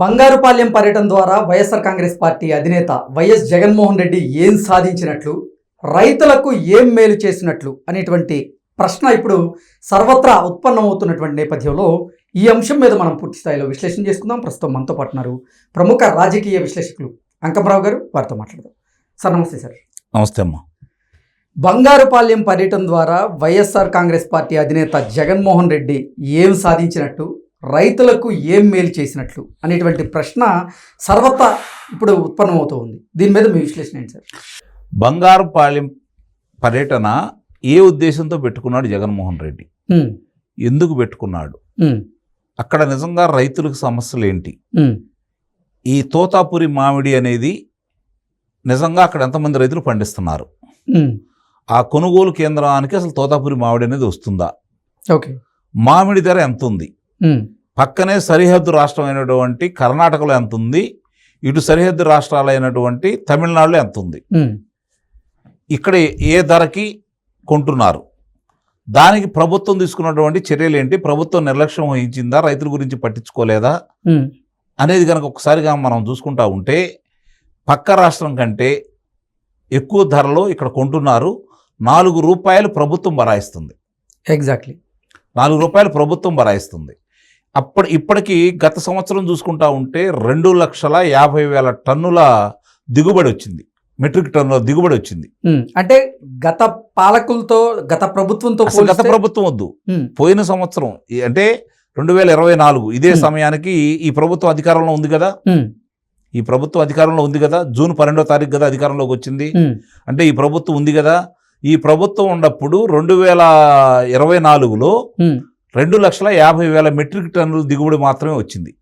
బంగారుపాలెం పర్యటన ద్వారా YSR Congress party అధినేత వైఎస్ జగన్మోహన్ రెడ్డి ఏం సాధించినట్లు రైతులకు ఏం మేలు చేసినట్లు అనేటువంటి ప్రశ్న ఇప్పుడు సర్వత్రా ఉత్పన్నమవుతున్నటువంటి నేపథ్యంలో ఈ అంశం మీద మనం పూర్తి స్థాయిలో విశ్లేషణ చేసుకుందాం. ప్రస్తుతం మనతో పాటున్నారు ప్రముఖ రాజకీయ విశ్లేషకులు అంకమరావు గారు వారితో మాట్లాడదాం. సార్ నమస్తే సార్. నమస్తే అమ్మా. బంగారుపాలెం పర్యటన ద్వారా వైఎస్ఆర్ కాంగ్రెస్ పార్టీ అధినేత జగన్మోహన్ రెడ్డి ఏం సాధించినట్టు రైతులకు ఏం మేలు చేసినట్లు అనేటువంటి ప్రశ్న సర్వత్రా ఇప్పుడు ఉత్పన్నమవుతూ ఉంది దీని మీద మీ విశ్లేషణ ఏంటి సార్? బంగారుపాలెం పర్యటన ఏ ఉద్దేశంతో పెట్టుకున్నాడు జగన్మోహన్ రెడ్డి? ఎందుకు పెట్టుకున్నాడు? అక్కడ నిజంగా రైతులకు సమస్యలు ఏంటి? ఈ తోతాపురి మామిడి అనేది నిజంగా అక్కడ ఎంతమంది రైతులు పండిస్తున్నారు? ఆ కొనుగోలు కేంద్రానికి అసలు తోతాపురి మామిడి అనేది వస్తుందా? ఓకే. మామిడి ధర ఎంత ఉంది పక్కనే సరిహద్దు రాష్ట్రం అయినటువంటి కర్ణాటకలో ఎంత ఉంది? ఇటు సరిహద్దు రాష్ట్రాలైనటువంటి తమిళనాడులో ఎంత ఉంది? ఇక్కడ ఏ ధరకి కొంటున్నారు? దానికి ప్రభుత్వం తీసుకున్నటువంటి చర్యలు ఏంటి? ప్రభుత్వం నిర్లక్ష్యం వహించిందా? రైతుల గురించి పట్టించుకోలేదా? అనేది కనుక ఒకసారిగా మనం చూసుకుంటా ఉంటే పక్క రాష్ట్రం కంటే ఎక్కువ ధరలో ఇక్కడ కొంటున్నారు. నాలుగు రూపాయలు ప్రభుత్వం బరాయిస్తుంది. ఎగ్జాక్ట్లీ నాలుగు రూపాయలు ప్రభుత్వం బరాయిస్తుంది. అప్పటి ఇప్పటికీ గత సంవత్సరం చూసుకుంటా ఉంటే రెండు లక్షల యాభై వేల టన్నుల దిగుబడి వచ్చింది. మెట్రిక్ టన్నుల దిగుబడి వచ్చింది. అంటే గత పాలకులతో గత ప్రభుత్వంతో గత ప్రభుత్వం వద్దు. పోయిన సంవత్సరం అంటే రెండు వేల ఇరవై నాలుగు ఇదే. సమయానికి ఈ ప్రభుత్వం అధికారంలో ఉంది కదా? ఈ ప్రభుత్వం అధికారంలో ఉంది కదా? జూన్ పన్నెండో తారీఖు కదా అధికారంలోకి వచ్చింది. అంటే ఈ ప్రభుత్వం ఉంది కదా? ఈ ప్రభుత్వం ఉన్నప్పుడు రెండు వేల ఇరవై నాలుగులో రెండు లక్షల యాభై వేల మెట్రిక్ టన్నుల దిగుబడి మాత్రమే వచ్చింది.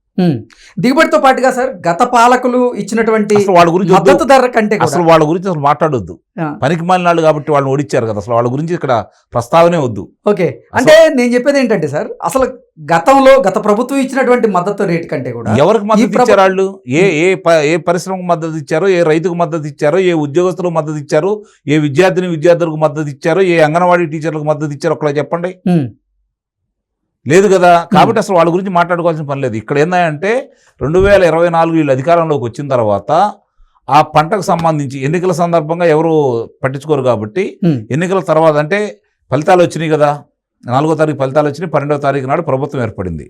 దిగుబడితో పాటుగా సార్ గత పాలకులు ఇచ్చినటువంటి వాళ్ళ గురించి. మద్దతు ధర కంటే అసలు వాళ్ళ గురించి అసలు మాట్లాడొద్దు. పనికి మాలినాళ్ళు కాబట్టి వాళ్ళని ఓడిచ్చారు కదా అసలు వాళ్ళ గురించి ఇక్కడ ప్రస్తావనే వద్దు. ఓకే. అంటే నేను చెప్పేది ఏంటంటే సార్ అసలు గతంలో గత ప్రభుత్వం ఇచ్చినటువంటి మద్దతు రేటు కంటే కూడా ఎవరికి మద్దతు ఇచ్చారు వాళ్ళు ఏ ఏ ఏ పరిశ్రమకు మద్దతు ఇచ్చారో? ఏ రైతుకు మద్దతు ఇచ్చారో? ఏ ఉద్యోగస్తులకు మద్దతు ఇచ్చారో? ఏ విద్యార్థిని విద్యార్థులకు మద్దతు ఇచ్చారో? ఏ అంగన్వాడీ టీచర్లకు మద్దతు ఇచ్చారో? ఒకలా చెప్పండి. లేదు కదా? కాబట్టి అసలు వాళ్ళ గురించి మాట్లాడుకోవాల్సిన పని లేదు. ఇక్కడ ఏంటంటే రెండు వేల ఇరవై నాలుగు వీళ్ళు అధికారంలోకి వచ్చిన తర్వాత ఆ పంటకు సంబంధించి ఎన్నికల సందర్భంగా ఎవరు పట్టించుకోరు కాబట్టి ఎన్నికల తర్వాత అంటే ఫలితాలు వచ్చినాయి కదా? నాలుగో తారీఖు ఫలితాలు వచ్చినాయి పన్నెండవ తారీఖు నాడు ప్రభుత్వం ఏర్పడింది.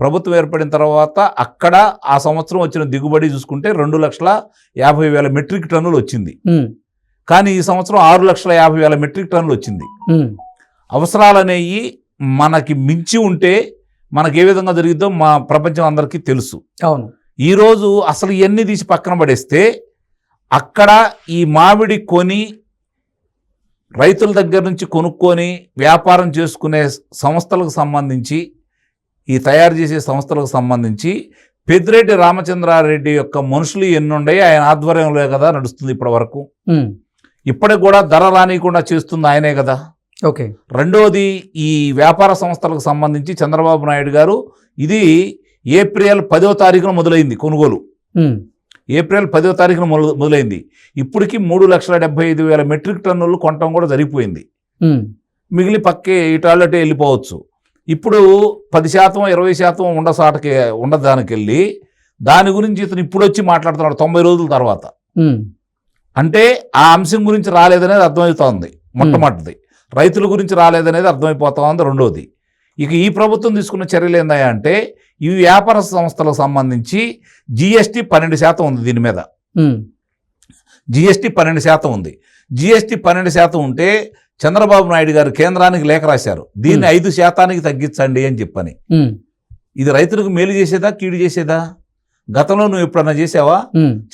ప్రభుత్వం ఏర్పడిన తర్వాత అక్కడ ఆ సంవత్సరం వచ్చిన దిగుబడి చూసుకుంటే రెండు లక్షల యాభై వేల మెట్రిక్ టన్నులు వచ్చింది. కానీ ఈ సంవత్సరం ఆరు లక్షల యాభై వేల మెట్రిక్ టన్నులు వచ్చింది. అవసరాలు అనేవి మనకి మించి ఉంటే మనకి ఏ విధంగా జరిగిద్దో మా ప్రపంచం అందరికీ తెలుసు. అవును. ఈరోజు అసలు ఇవన్నీ తీసి పక్కన పడేస్తే అక్కడ ఈ మామిడి కొని రైతుల దగ్గర నుంచి కొనుక్కొని వ్యాపారం చేసుకునే సంస్థలకు సంబంధించి ఈ తయారు చేసే సంస్థలకు సంబంధించి పెద్దిరెడ్డి రామచంద్రారెడ్డి యొక్క మనుషులు ఎన్నుండే ఆయన ఆధ్వర్యంలో కదా నడుస్తుంది ఇప్పటి వరకు ఇప్పటికి కూడా ధర రానియకుండా చేస్తుంది ఆయనే కదా. ఓకే. రెండోది ఈ వ్యాపార సంస్థలకు సంబంధించి చంద్రబాబు నాయుడు గారు ఇది ఏప్రిల్ పదో తారీఖున మొదలైంది కొనుగోలు. ఏప్రిల్ పదో తారీఖున మొదలు మొదలైంది. ఇప్పటికి మూడు లక్షల డెబ్బై ఐదు వేల మెట్రిక్ టన్నులు కొనటం కూడా జరిగిపోయింది. మిగిలి పక్కే ఇటాళ్ళటే వెళ్ళిపోవచ్చు. ఇప్పుడు పది శాతం ఇరవై శాతం ఉండసాటకి ఉండదానికి వెళ్ళి దాని గురించి ఇతను ఇప్పుడు వచ్చి మాట్లాడుతున్నాడు తొంభై రోజుల తర్వాత. అంటే ఆ అంశం గురించి రాలేదనేది అర్థమవుతోంది మొట్టమొదటిది. రైతుల గురించి రాలేదనేది అర్థమైపోతా ఉంది రెండోది. ఇక ఈ ప్రభుత్వం తీసుకున్న చర్యలు ఏందయ్యా అంటే ఈ వ్యాపార సంస్థలకు సంబంధించి జిఎస్టీ పన్నెండు శాతం ఉంది దీని మీద. జిఎస్టీ పన్నెండు శాతం ఉంది. జిఎస్టీ పన్నెండు శాతం ఉంటే చంద్రబాబు నాయుడు గారు కేంద్రానికి లేఖ రాశారు. దీన్ని ఐదు శాతానికి తగ్గించండి అని చెప్పని. ఇది రైతులకు మేలు చేసేదా కీడు చేసేదా? గతంలో నువ్వు ఎప్పుడన్నా చేసావా?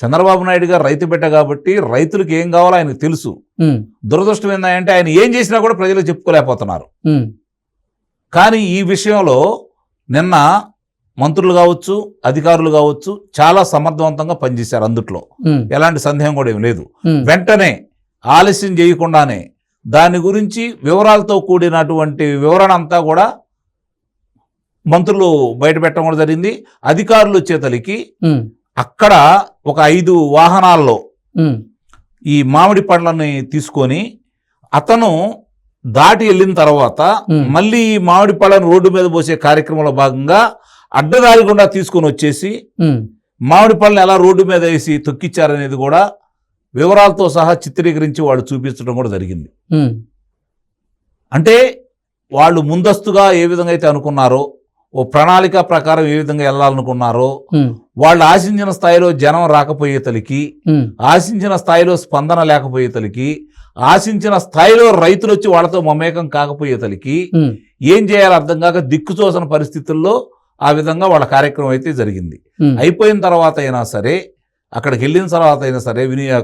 చంద్రబాబు నాయుడు గారు రైతు బిడ్డ కాబట్టి రైతులకు ఏం కావాలో ఆయనకు తెలుసు. దురదృష్టం ఏంటంటే ఆయన ఏం చేసినా కూడా ప్రజలు చెప్పుకోలేకపోతున్నారు. కానీ ఈ విషయంలో నిన్న మంత్రులు కావచ్చు అధికారులు కావచ్చు చాలా సమర్థవంతంగా పనిచేశారు అందుట్లో. ఎలాంటి సందేహం కూడా ఏం లేదు. వెంటనే ఆలస్యం చేయకుండానే దాని గురించి వివరాలతో కూడినటువంటి వివరణ అంతా కూడా మంత్రులు బయట పెట్టడం కూడా జరిగింది. అధికారులు చేతలికి ఉమ్, అక్కడ ఒక ఐదు వాహనాల్లో ఈ మామిడి పండ్లని తీసుకొని అతను దాటి వెళ్ళిన తర్వాత. మళ్ళీ ఈ మామిడి పళ్ళను రోడ్డు మీద పోసే కార్యక్రమంలో భాగంగా అడ్డదారి గుండా తీసుకొని వచ్చేసి మామిడి పళ్ళని ఎలా రోడ్డు మీద వేసి తొక్కిచ్చారనేది కూడా వివరాలతో సహా చిత్రీకరించి వాళ్ళు చూపించడం కూడా జరిగింది. అంటే వాళ్ళు ముందస్తుగా ఏ విధంగా అయితే అనుకున్నారో ఓ ప్రణాళిక ప్రకారం ఏ విధంగా వెళ్ళాలనుకున్నారో వాళ్ళు ఆశించిన స్థాయిలో జనం రాకపోయేతలికి ఆశించిన స్థాయిలో స్పందన లేకపోయేతలికి ఆశించిన స్థాయిలో రైతులు వచ్చి వాళ్ళతో మమేకం కాకపోయేతలికి ఏం చేయాలో అర్థం కాక దిక్కుచోసిన పరిస్థితుల్లో ఆ విధంగా వాళ్ళ కార్యక్రమం అయితే జరిగింది. అయిపోయిన తర్వాత అయినా సరే అక్కడికి వెళ్ళిన తర్వాత అయినా సరే వినియోగ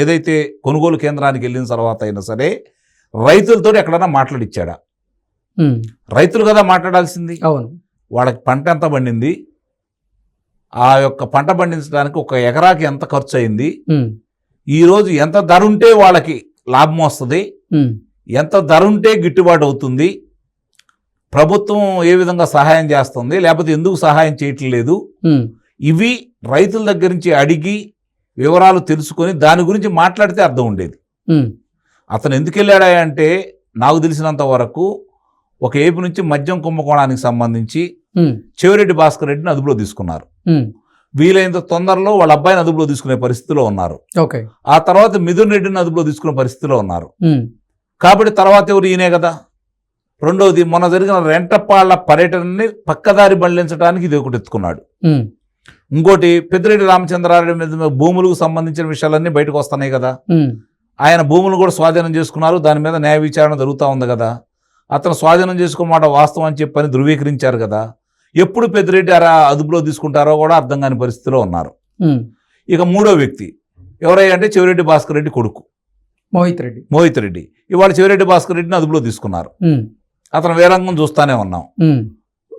ఏదైతే కొనుగోలు కేంద్రానికి వెళ్ళిన తర్వాత అయినా సరే రైతులతో ఎక్కడన్నా మాట్లాడిచ్చాడా? రైతులు కదా మాట్లాడాల్సింది. అవును. వాళ్ళకి పంట ఎంత పండింది? ఆ యొక్క పంట పండించడానికి ఒక ఎకరాకి ఎంత ఖర్చు అయింది? ఈరోజు ఎంత ధర ఉంటే వాళ్ళకి లాభం వస్తుంది? ఎంత ధర ఉంటే గిట్టుబాటు అవుతుంది? ప్రభుత్వం ఏ విధంగా సహాయం చేస్తుంది? లేకపోతే ఎందుకు సహాయం చేయట్లేదు? ఇవి రైతుల దగ్గర నుంచి అడిగి వివరాలు తెలుసుకొని దాని గురించి మాట్లాడితే అర్థం ఉండేది. అతను ఎందుకు వెళ్ళాడా అంటే నాకు తెలిసినంత వరకు ఒక ఏపు నుంచి మద్యం కుంభకోణానికి సంబంధించి చెవిరెడ్డి భాస్కర్ రెడ్డిని అదుపులో తీసుకున్నారు. వీలైనంత తొందరలో వాళ్ళ అబ్బాయిని అదుపులో తీసుకునే పరిస్థితిలో ఉన్నారు. ఓకే. ఆ తర్వాత మిథున్ రెడ్డిని అదుపులో తీసుకునే పరిస్థితిలో ఉన్నారు. కాబట్టి తర్వాత ఎవరు ఈయనే కదా? రెండవది మొన్న జరిగిన రెంటపాళ్ళ పర్యటనని పక్కదారి మళ్ళించడానికి ఇది ఒకటి ఎత్తుకున్నాడు. ఇంకోటి పెద్దిరెడ్డి రామచంద్రారెడ్డి మీద భూములకు సంబంధించిన విషయాలన్నీ బయటకు వస్తున్నాయి కదా. ఆయన భూములు కూడా స్వాధీనం చేసుకున్నారు. దాని మీద న్యాయ విచారణ జరుగుతూ ఉంది కదా. అతను స్వాధీనం చేసుకున్నమాట వాస్తవం అని చెప్పని ధృవీకరించారు కదా. ఎప్పుడు పెద్దిరెడ్డి అరా అదుపులో తీసుకుంటారో కూడా అర్థం కాని పరిస్థితిలో ఉన్నారు. ఇక మూడో వ్యక్తి ఎవరయ్యా అంటే చెవిరెడ్డి భాస్కర్ రెడ్డి కొడుకు. మోహిత్ రెడ్డి. మోహిత్ రెడ్డి. ఇవాళ చెవిరెడ్డి భాస్కర్ రెడ్డిని అదుపులో తీసుకున్నారు. అతను వేరంగం చూస్తానే ఉన్నాం.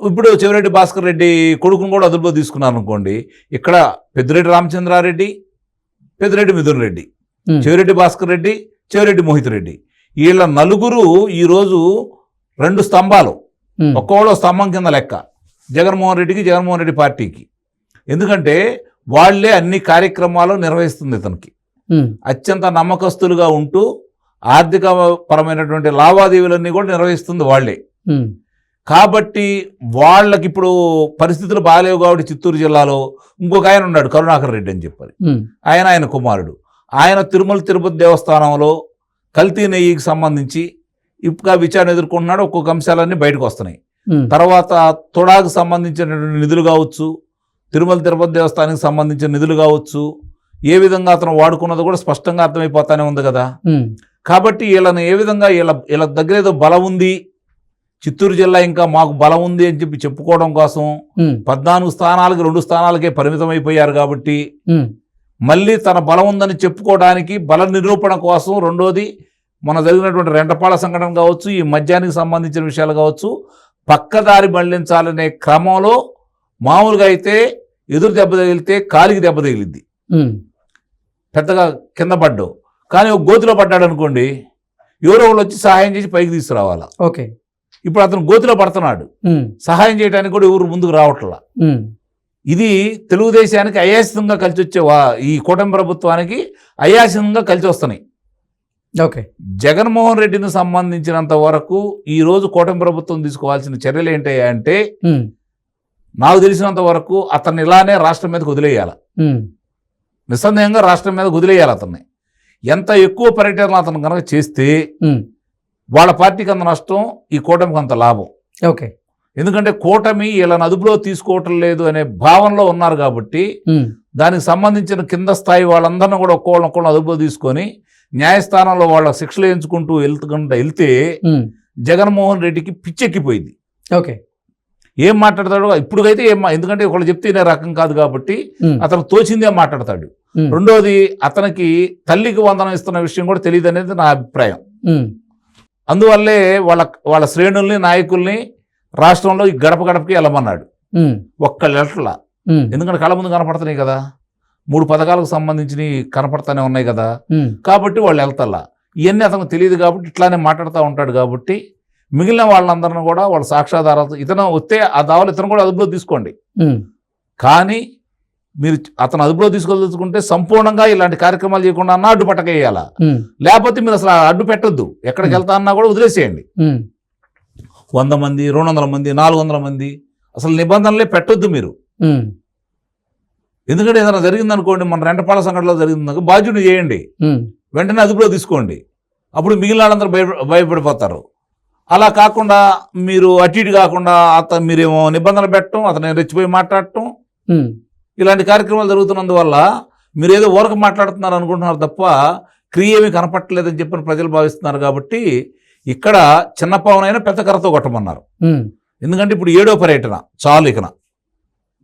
ఇప్పుడు చెవిరెడ్డి భాస్కర్ రెడ్డి కొడుకును కూడా అదుపులో తీసుకున్నారు అనుకోండి ఇక్కడ పెద్దిరెడ్డి రామచంద్రారెడ్డి పెద్దిరెడ్డి మిథున్ రెడ్డి చెవిరెడ్డి భాస్కర్ రెడ్డి చెవిరెడ్డి మోహిత్ రెడ్డి. వీళ్ళ నలుగురు ఈరోజు రెండు స్తంభాలు. ఒక్కోళ్ళ స్తంభం కింద లెక్క. జగన్మోహన్ రెడ్డికి జగన్మోహన్ రెడ్డి పార్టీకి. ఎందుకంటే వాళ్ళే అన్ని కార్యక్రమాలు నిర్వహిస్తుంది ఇతనికి. అత్యంత నమ్మకస్తులుగా ఉంటూ ఆర్థిక పరమైనటువంటి లావాదేవీలన్నీ కూడా నిర్వహిస్తుంది వాళ్ళే. ఉమ్, కాబట్టి వాళ్ళకి ఇప్పుడు పరిస్థితులు బాగాలేవు కాబట్టి చిత్తూరు జిల్లాలో ఇంకొక ఆయన ఉన్నాడు కరుణాకర్ రెడ్డి అని చెప్పారు ఆయన ఆయన కుమారుడు. ఆయన తిరుమల తిరుపతి దేవస్థానంలో కల్తీ నెయ్యికి సంబంధించి ఇప్పుడు విచారణ ఎదుర్కొంటున్నాడు ఒక్కొక్క అంశాలన్నీ బయటకు వస్తున్నాయి. తర్వాత తొడాకు సంబంధించినటువంటి నిధులు కావచ్చు తిరుమల తిరుపతి దేవస్థానానికి సంబంధించిన నిధులు కావచ్చు ఏ విధంగా అతను వాడుకున్నది కూడా స్పష్టంగా అర్థమైపోతానే ఉంది కదా. కాబట్టి వీళ్ళని ఏ విధంగా వీళ్ళ వీళ్ళ దగ్గర ఏదో బలం ఉంది చిత్తూరు జిల్లా ఇంకా మాకు బలం ఉంది అని చెప్పి చెప్పుకోవడం కోసం పద్నాలుగు స్థానాలకి రెండు స్థానాలకే పరిమితం అయిపోయారు కాబట్టి మళ్ళీ తన బలం ఉందని చెప్పుకోవడానికి బల నిరూపణ కోసం రెండోది మన జరిగినటువంటి రెంటపాళ సంఘటన కావచ్చు ఈ మద్యానికి సంబంధించిన విషయాలు కావచ్చు పక్కదారి మళ్ళించాలనే క్రమంలో మామూలుగా అయితే ఎదురు దెబ్బ తగిలితే కాలికి దెబ్బ తగిలిద్ది. ఉమ్, పెద్దగా కింద పడ్డావు. కానీ ఒక గోతిలో పడ్డాడు అనుకోండి ఎవరో వాళ్ళు వచ్చి సహాయం చేసి పైకి తీసుకురావాలా? ఓకే. ఇప్పుడు అతను గోతిలో పడుతున్నాడు. సహాయం చేయడానికి కూడా ఎవరు ముందుకు రావట్లా? ఇది తెలుగుదేశానికి అయాసితంగా కలిసి వచ్చే ఈ కూటమి ప్రభుత్వానికి అయాసితంగా కలిసి వస్తున్నాయి ఓకే. జగన్మోహన్ రెడ్డిని సంబంధించినంత వరకు ఈ రోజు కూటమి ప్రభుత్వం తీసుకోవాల్సిన చర్యలు ఏంటయ్యా అంటే నాకు తెలిసినంత వరకు అతన్ని ఇలానే రాష్ట్రం మీదకి వదిలేయాలి. నిస్సందేహంగా రాష్ట్రం మీద వదిలేయాలి అతన్ని. ఎంత ఎక్కువ పర్యటనలు అతను కనుక చేస్తే వాళ్ళ పార్టీకి అంత నష్టం ఈ కూటమికి అంత లాభం. ఓకే. ఎందుకంటే కూటమి వీళ్ళని అదుపులో తీసుకోవటం లేదు అనే భావనలో ఉన్నారు కాబట్టి దానికి సంబంధించిన కింద స్థాయి వాళ్ళందరినీ కూడా ఒక్కోళ్ళని ఒక్కోళ్ళని అదుపులో తీసుకొని న్యాయస్థానంలో వాళ్ళ శిక్షలు ఎంచుకుంటూ వెళ్తుకుంటూ వెళ్తే జగన్మోహన్ రెడ్డికి పిచ్చెక్కిపోయింది. ఓకే. ఏం మాట్లాడతాడో ఇప్పుడుకైతే ఏం ఎందుకంటే ఒకళ్ళు చెప్తే రకం కాదు కాబట్టి అతను తోచిందే మాట్లాడతాడు. రెండోది అతనికి తల్లికి వందనం ఇస్తున్న విషయం కూడా తెలియదు అనేది నా అభిప్రాయం. అందువల్లే వాళ్ళ వాళ్ళ శ్రేణుల్ని నాయకుల్ని రాష్ట్రంలో ఈ గడప గడపకి వెళ్ళమన్నాడు. ఒక్క లెటర్లా. ఎందుకంటే కళ్ళ ముందు కనపడుతున్నాయి కదా. మూడు పథకాలకు సంబంధించి కనపడతానే ఉన్నాయి కదా. కాబట్టి వాళ్ళు వెళ్తల్లా ఇవన్నీ అతనికి తెలియదు కాబట్టి ఇట్లానే మాట్లాడుతూ ఉంటాడు కాబట్టి మిగిలిన వాళ్ళందరిని కూడా వాళ్ళ సాక్ష్యాధారాలతో ఇతను వస్తే ఆ దావలు ఇతను కూడా అదుపులో తీసుకోండి. కానీ మీరు అతను అదుపులో తీసుకోదలుచుకుంటే సంపూర్ణంగా ఇలాంటి కార్యక్రమాలు చేయకుండా అన్నా అడ్డు పట్టకేయాలా. లేకపోతే మీరు అసలు అడ్డు పెట్టొద్దు. ఎక్కడికి వెళ్తా అన్నా కూడా వదిలేసేయండి. వంద మంది రెండు వందల మంది నాలుగు వందల మంది అసలు నిబంధనలే పెట్టొద్దు మీరు. ఎందుకంటే ఏదైనా జరిగిందనుకోండి మన రెంటపాల సంఘటనలో జరిగిందనుకో బాధ్యుని చేయండి. వెంటనే అదుపులో తీసుకోండి. అప్పుడు మిగిలిన వాళ్ళందరూ భయ భయపడిపోతారు. అలా కాకుండా మీరు అటు ఇటు కాకుండా అతను మీరేమో నిబంధనలు పెట్టడం అతను రెచ్చిపోయి మాట్లాడటం. ఇలాంటి కార్యక్రమాలు జరుగుతున్నందువల్ల మీరు ఏదో ఊరక మాట్లాడుతున్నారు అనుకుంటున్నారు తప్ప క్రియ ఏమీ కనపట్టలేదని చెప్పని ప్రజలు భావిస్తున్నారు కాబట్టి ఇక్కడ చిన్న పవనైనా పెద్ద కర్రతో కొట్టమన్నారు. ఎందుకంటే ఇప్పుడు ఏడో పర్యటన చాలు ఇకన.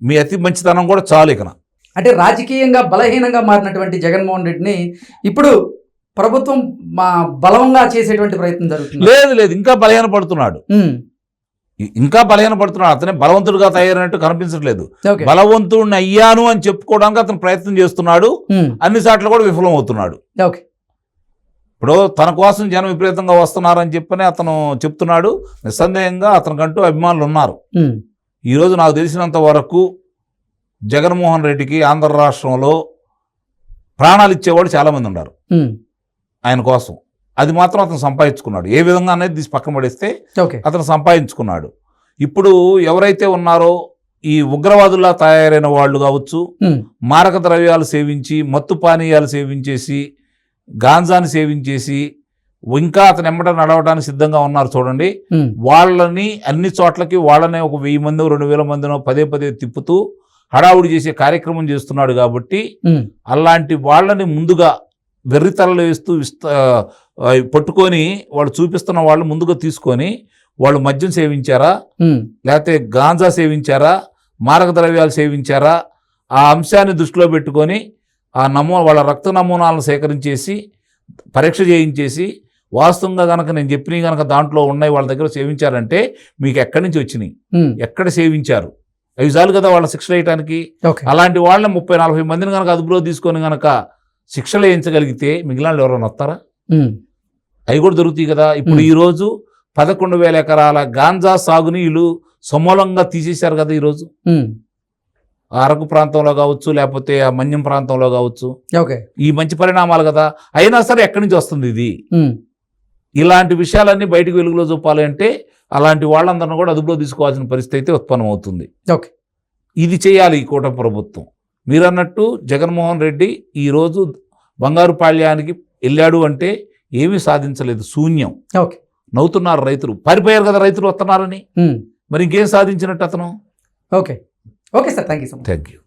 మీ అతి మంచితనం కూడా చాలు ఇకన. అంటే రాజకీయంగా బలహీనంగా మారినటువంటి జగన్మోహన్ రెడ్డిని ఇప్పుడు ప్రభుత్వం మా బలంగా చేసేటువంటి ప్రయత్నం జరుగుతుంది. లేదు లేదు ఇంకా బలహీన పడుతున్నాడు ఇంకా బలహీన పడుతున్నాడు అతనే బలవంతుడిగా తయారైనట్టు కనిపించట్లేదు. బలవంతుడిని అయ్యాను అని చెప్పుకోవడానికి అతను ప్రయత్నం చేస్తున్నాడు. అన్ని సార్లు కూడా విఫలం అవుతున్నాడు ఓకే. ఇప్పుడు తన కోసం జనం విపరీతంగా వస్తున్నారని చెప్పని అతను చెప్తున్నాడు. నిస్సందేహంగా అతనికంటూ అభిమానులు ఉన్నారు. ఈరోజు నాకు తెలిసినంత వరకు జగన్మోహన్ రెడ్డికి ఆంధ్ర రాష్ట్రంలో ప్రాణాలు ఇచ్చేవాళ్ళు చాలామంది ఉన్నారు. ఆయన కోసం. అది మాత్రం అతను సంపాదించుకున్నాడు. ఏ విధంగా అనేది తీసి పక్కన పడేస్తే అతను సంపాదించుకున్నాడు. ఇప్పుడు ఎవరైతే ఉన్నారో ఈ ఉగ్రవాదుల్లా తయారైన వాళ్ళు కావచ్చు మారక ద్రవ్యాలు సేవించి మత్తు పానీయాలు సేవించేసి గాంజాని సేవించేసి ఇంకా అతను ఎమ్మట నడవడానికి సిద్ధంగా ఉన్నారు చూడండి. వాళ్ళని అన్ని చోట్లకి వాళ్ళనే ఒక వెయ్యి మంది రెండు వేల మందినో పదే పదే తిప్పుతూ హడావుడి చేసే కార్యక్రమం చేస్తున్నాడు కాబట్టి అలాంటి వాళ్ళని ముందుగా వెర్రితలలు వేస్తూ పట్టుకొని వాళ్ళు చూపిస్తున్న వాళ్ళు ముందుగా తీసుకొని వాళ్ళు మద్యం సేవించారా? లేకపోతే గాంజా సేవించారా? మారక ద్రవ్యాలు సేవించారా? ఆ అంశాన్ని దృష్టిలో పెట్టుకొని ఆ నమూ వాళ్ళ రక్త నమూనాలను సేకరించేసి పరీక్ష చేయించేసి వాస్తవంగా కనుక నేను చెప్పినవి కనుక దాంట్లో ఉన్నాయి వాళ్ళ దగ్గర సేవించారంటే మీకు ఎక్కడి నుంచి వచ్చినాయి? ఎక్కడ సేవించారు? అవి చాలు కదా వాళ్ళ శిక్షలు వేయటానికి? అలాంటి వాళ్ళని ముప్పై నలభై మందిని కనుక అదుపులో తీసుకొని కనుక శిక్షలు వేయించగలిగితే మిగిలిన ఎవరైనా వస్తారా? అవి కూడా దొరుకుతాయి కదా. ఇప్పుడు. ఈరోజు పదకొండు వేల ఎకరాల గాంజా సాగుని వీళ్ళు సమూలంగా తీసేశారు కదా ఈరోజు అరకు ప్రాంతంలో కావచ్చు లేకపోతే ఆ మన్యం ప్రాంతంలో కావచ్చు. ఓకే. ఈ మంచి పరిణామాలు కదా. అయినా సరే ఎక్కడి నుంచి వస్తుంది ఇది? ఇలాంటి విషయాలన్నీ బయటకు వెలుగులో చూపాలి అంటే అలాంటి వాళ్ళందరిని కూడా అదుపులో తీసుకోవాల్సిన పరిస్థితి అయితే ఉత్పన్నం అవుతుంది ఓకే. ఇది చేయాలి ఈ కూటమి ప్రభుత్వం. మీరన్నట్టు జగన్మోహన్ రెడ్డి ఈరోజు బంగారు పాళ్యానికి వెళ్ళాడు అంటే ఏమీ సాధించలేదు శూన్యం. ఓకే. నవ్వుతున్నారు రైతులు. పారిపోయారు కదా రైతులు వస్తున్నారని. మరి ఇంకేం సాధించినట్టు అతను? Okay. Okay sir thank you thank you